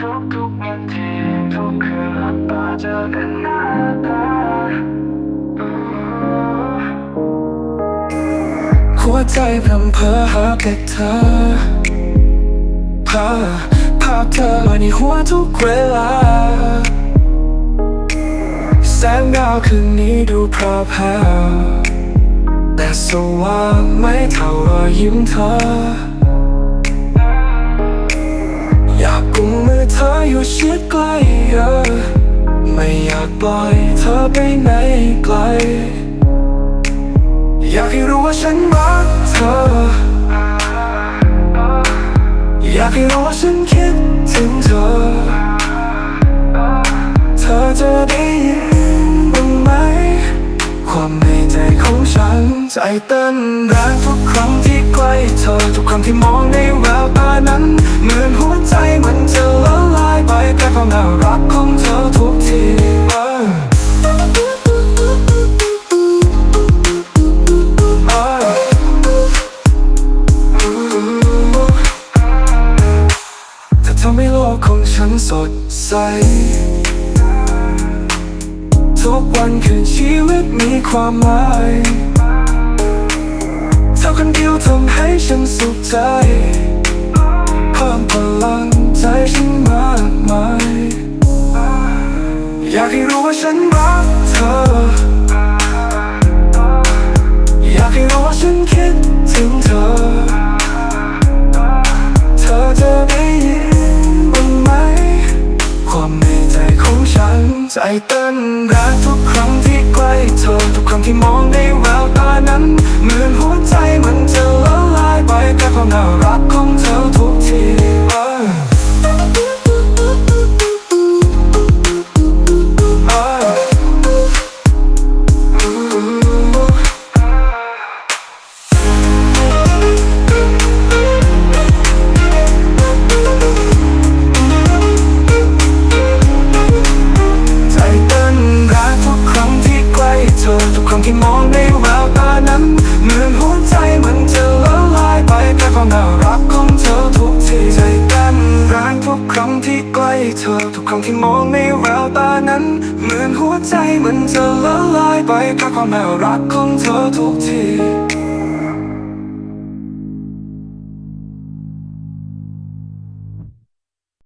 ทุกทุกๆวันที่ทุกคืนหลับตาเจอกันหน้าตาหัวใจพรำเพอหาแต่เธอภาพภาพเธอมาในหัวทุกเวลา แสงดาวคืนนี้ดูพราพราวแต่สว่างไม่เท่ารอยยิ้มเธอ ปล่อยเธอไปไหนไกล อยากให้รู้ว่าฉันรักเธอ อยากให้รู้ว่าฉันคิดถึงเธอ เธอจะได้ยินบ้างไหม ความในใจของฉัน ใจเต้นแรงทุกครั้งที่ใกล้เธอ ทุกครั้งที่มองในแววตานั้น เหมือนหัวใจมันจะละลายไปกับความน่ารัก สดใส ทุกวันคืนชีวิตมีความหมายเท่าคนเดียวทำให้ฉันสุขใจ เพิ่มพลังใจฉันมากมาย อยากให้รู้ว่าฉันรักเธอ ใจเต้นรักทุกครั้งที่ใกล้เธอ ทุกครั้งที่มองในแววตานั้น ที่เธอทุกครั้งที่มองในแววตานั้น เหมือนหัวใจมันจะละลายไปกับความน่รักของเธอทุกที